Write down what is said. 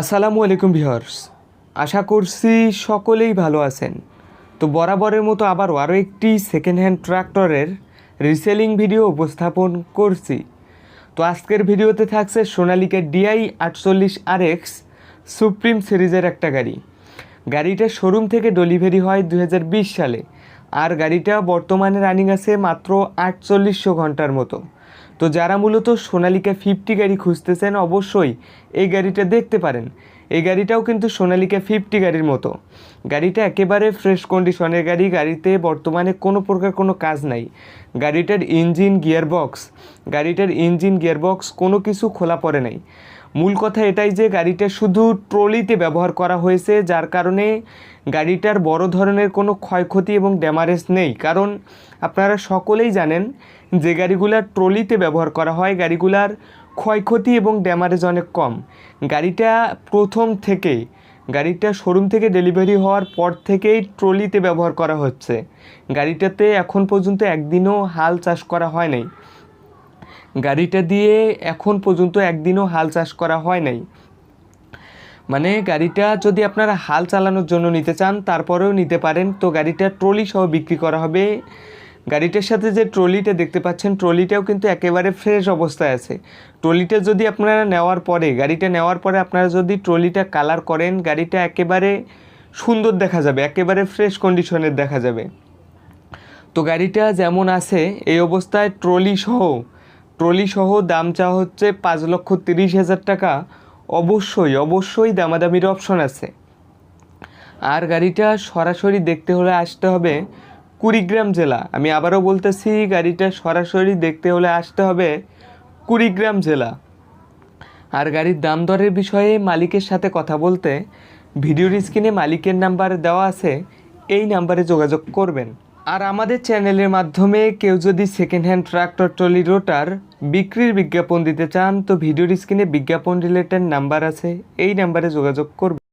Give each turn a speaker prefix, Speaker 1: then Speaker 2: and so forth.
Speaker 1: আসসালামু আলাইকুম ভিউয়ার্স। আশা করছি সকলেই ভালো আছেন। তো বরাবরের মতো আবারও আরও একটি সেকেন্ড হ্যান্ড ট্রাক্টরের রিসেলিং ভিডিও উপস্থাপন করছি। তো আজকের ভিডিওতে থাকছে সোনালিকা ডিআই আটচল্লিশ আর এক্স সুপ্রিম সিরিজের একটা গাড়ি। গাড়িটা শোরুম থেকে ডেলিভারি হয় দু হাজার বিশ সালে। আর গাড়িটা বর্তমানে রানিং আছে মাত্র আটচল্লিশশো ঘণ্টার মতো। তো যারা মূলত সোনালিকা ফিফটি গাড়ি খুঁজতেছেন অবশ্যই এই গাড়িটা দেখতে পারেন। এই গাড়িটাও কিন্তু সোনালিকা ফিফটি গাড়ির মতো। গাড়িটা একেবারে ফ্রেশ কন্ডিশনের গাড়ি, গাড়িতে বর্তমানে কোনো প্রকার কোনো কাজ নাই। গাড়িটার ইঞ্জিন গিয়ারবক্স গাড়িটার ইঞ্জিন গিয়ারবক্স কোনো কিছু খোলা পড়ে নাই। মূল কথা এটাই যে গাড়িটা শুধু ট্রলিতে ব্যবহার করা হয়েছে, যার কারণে গাড়িটার বড় ধরনের কোনো ক্ষয়ক্ষতি এবং ড্যামারেজ নেই। কারণ আপনারা সকলেই জানেন যে গাড়িগুলার ট্রলিতে ব্যবহার করা হয়, গাড়িগুলার ক্ষয়ক্ষতি এবং ড্যামারেজ অনেক কম। গাড়িটা প্রথম থেকেই গাড়িটা শোরুম থেকে ডেলিভারি হওয়ার পর থেকেই ট্রলিতে ব্যবহার করা হচ্ছে। গাড়িটাতে এখন পর্যন্ত একদিনও হাল চাষ করা হয় নাই। গাড়িটা দিয়ে এখন পর্যন্ত একদিনও হাল চাষ করা হয় নাই। মানে গাড়িটা যদি আপনারা হাল চালানোর জন্য নিতে চান, তারপরেও নিতে পারেন। তো গাড়িটা ট্রলি সহ বিক্রি করা হবে। গাড়িটার সাথে যে ট্রলিটা দেখতে পাচ্ছেন, ট্রলিটাও কিন্তু একেবারে ফ্রেশ অবস্থায় আছে। ট্রলিটা যদি আপনারা নেওয়ার পরে, গাড়িটা নেওয়ার পরে আপনারা যদি ট্রলিটা কালার করেন, গাড়িটা একেবারে সুন্দর দেখা যাবে, একেবারে ফ্রেশ কন্ডিশনের দেখা যাবে। তো গাড়িটা যেমন আছে, এই অবস্থায় ট্রলি সহ ট্রলি সহ দাম চাওয়া হচ্ছে পাঁচ লক্ষ তিরিশ হাজার টাকা। অবশ্যই অবশ্যই দামাদামির অপশন আছে। আর গাড়িটা সরাসরি দেখতে হলে আসতে হবে কুড়িগ্রাম জেলা। আমি আবারও বলতেছি, গাড়িটা সরাসরি দেখতে হলে আসতে হবে কুড়িগ্রাম জেলা। আর গাড়ির দাম দরের বিষয়ে মালিকের সাথে কথা বলতে, ভিডিওর স্ক্রিনে মালিকের নাম্বার দেওয়া আছে, এই নাম্বারে যোগাযোগ করবেন। আর আমাদের চ্যানেলের মাধ্যমে কেউ যদি second hand tractor trolley rotor বিক্রির বিজ্ঞাপন দিতে চান, তো ভিডিওর স্ক্রিনে বিজ্ঞাপন রিলেটেড নাম্বার আছে, এই নাম্বারে যোগাযোগ করবেন